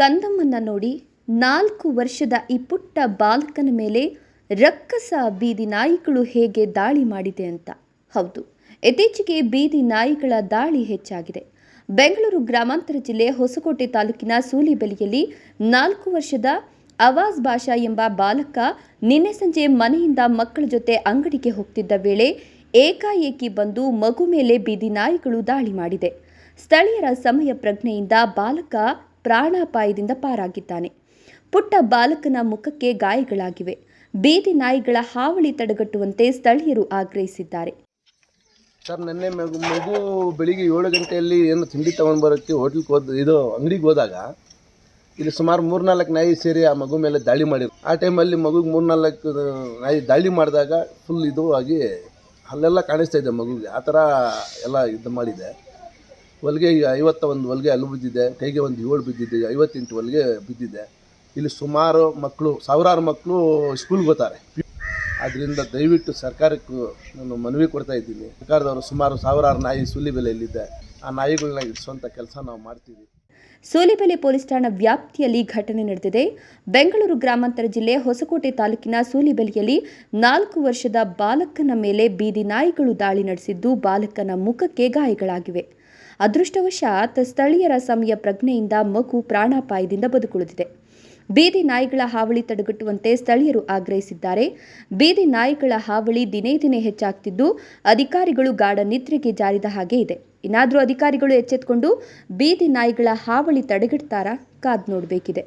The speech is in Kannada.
ಕಂದಮ್ಮನ್ನ ನೋಡಿ ನಾಲ್ಕು ವರ್ಷದ ಈ ಪುಟ್ಟ ಬಾಲಕನ ಮೇಲೆ ರಕ್ಕಸ ಬೀದಿ ನಾಯಿಗಳು ಹೇಗೆ ದಾಳಿ ಮಾಡಿದೆ ಅಂತ. ಹೌದು, ಇತ್ತೀಚೆಗೆ ಬೀದಿ ನಾಯಿಗಳ ದಾಳಿ ಹೆಚ್ಚಾಗಿದೆ. ಬೆಂಗಳೂರು ಗ್ರಾಮಾಂತರ ಜಿಲ್ಲೆ ಹೊಸಕೋಟೆ ತಾಲೂಕಿನ ಸೂಲಿಬೆಲೆಯಲ್ಲಿ ನಾಲ್ಕು ವರ್ಷದ ಅವಾಜ್ ಭಾಷಾ ಎಂಬ ಬಾಲಕ ನಿನ್ನೆ ಸಂಜೆ ಮನೆಯಿಂದ ಮಕ್ಕಳ ಜೊತೆ ಅಂಗಡಿಗೆ ಹೋಗ್ತಿದ್ದ ವೇಳೆ ಏಕಾಏಕಿ ಬಂದು ಮಗು ಮೇಲೆ ಬೀದಿ ನಾಯಿಗಳು ದಾಳಿ ಮಾಡಿದೆ. ಸ್ಥಳೀಯರ ಸಮಯ ಪ್ರಜ್ಞೆಯಿಂದ ಬಾಲಕ ಪ್ರಾಣಾಪಾಯದಿಂದ ಪಾರಾಗಿದ್ದಾನೆ. ಪುಟ್ಟ ಬಾಲಕನ ಮುಖಕ್ಕೆ ಗಾಯಗಳಾಗಿವೆ. ಬೀದಿ ನಾಯಿಗಳ ಹಾವಳಿ ತಡೆಗಟ್ಟುವಂತೆ ಸ್ಥಳೀಯರು ಆಗ್ರಹಿಸಿದ್ದಾರೆ. ಸರ್, ನಿನ್ನೆ ಮಗು ಮಗು ಬೆಳಿಗ್ಗೆ ಏಳು ಗಂಟೆಯಲ್ಲಿ ಏನು ತಿಂಡಿ ತಗೊಂಡು ಬರೋಕ್ಕೆ ಹೋಟ್ಲಿಗೆ ಹೋದ, ಇದು ಅಂಗಡಿಗೆ ಹೋದಾಗ ಇಲ್ಲಿ ಸುಮಾರು ಮೂರ್ನಾಲ್ಕು ನಾಯಿ ಸೇರಿ ಆ ಮಗು ಮೇಲೆ ದಾಳಿ ಮಾಡಿದ್ರು. ಆ ಟೈಮಲ್ಲಿ ಮಗುಗೆ ಮೂರ್ನಾಲ್ಕು ನಾಯಿ ದಾಳಿ ಮಾಡಿದಾಗ ಫುಲ್ ಇದು ಆಗಿ ಅಲ್ಲೆಲ್ಲ ಕಾಣಿಸ್ತಾ ಇದೆ ಮಗುಗೆ. ಆ ಥರ ಎಲ್ಲ ಇದು ಮಾಡಿದೆ. ಹೊಲಿಗೆ ಐವತ್ತ ಒಂದು ಹೊಲಿಗೆ ಅಲ್ಲಿ ಬಿದ್ದಿದೆ ಕೈಗೆ ಒಂದು ಏಳು ಬಿದ್ದಿದೆ, ಐವತ್ತೆಂಟು ಹೊಲಿಗೆ ಬಿದ್ದಿದೆ. ಇಲ್ಲಿ ಸುಮಾರು ಮಕ್ಕಳು ಸಾವಿರಾರು ಮಕ್ಕಳು ಸ್ಕೂಲ್ಗೆ ಹೋಗ್ತಾರೆ. ಆದ್ದರಿಂದ ದಯವಿಟ್ಟು ಸರ್ಕಾರಕ್ಕೂ ನಾನು ಮನವಿ ಕೊಡ್ತಾ ಇದ್ದೀನಿ. ಸರ್ಕಾರದವರು ಸುಮಾರು ಸಾವಿರಾರು ನಾಯಿ ಸುಲಿ ಬೆಲೆಯಲ್ಲಿದೆ ಆ ನಾಯಿಗಳನ್ನ ಇರಿಸುವಂಥ ಕೆಲಸ ನಾವು ಮಾಡ್ತೀವಿ. ಸೂಲಿಬೆಲೆ ಪೊಲೀಸ್ ಠಾಣಾ ವ್ಯಾಪ್ತಿಯಲ್ಲಿ ಘಟನೆ ನಡೆದಿದೆ. ಬೆಂಗಳೂರು ಗ್ರಾಮಾಂತರ ಜಿಲ್ಲೆ ಹೊಸಕೋಟೆ ತಾಲೂಕಿನ ಸೂಲಿಬೆಲೆಯಲ್ಲಿ ನಾಲ್ಕು ವರ್ಷದ ಬಾಲಕನ ಮೇಲೆ ಬೀದಿ ನಾಯಿಗಳು ದಾಳಿ ನಡೆಸಿದ್ದು ಬಾಲಕನ ಮುಖಕ್ಕೆ ಗಾಯಗಳಾಗಿವೆ. ಅದೃಷ್ಟವಶಾತ್ ಸ್ಥಳೀಯರ ಸಮಯ ಪ್ರಜ್ಞೆಯಿಂದ ಮಗು ಪ್ರಾಣಾಪಾಯದಿಂದ ಬದುಕುಳಿದಿದೆ. ಬೀದಿ ನಾಯಿಗಳ ಹಾವಳಿ ತಡೆಗಟ್ಟುವಂತೆ ಸ್ಥಳೀಯರು ಆಗ್ರಹಿಸಿದ್ದಾರೆ. ಬೀದಿ ನಾಯಿಗಳ ಹಾವಳಿ ದಿನೇ ದಿನೇ ಹೆಚ್ಚಾಗ್ತಿದ್ದು, ಅಧಿಕಾರಿಗಳು ಗಾಢ ನಿದ್ರೆಗೆ ಜಾರಿದ ಹಾಗೆ ಇದೆ. ಇನ್ನಾದರೂ ಅಧಿಕಾರಿಗಳು ಎಚ್ಚೆತ್ಕೊಂಡು ಬೀದಿ ನಾಯಿಗಳ ಹಾವಳಿ ತಡೆಗಟ್ತಾರಾ ಕಾದ್ ನೋಡಬೇಕಿದೆ.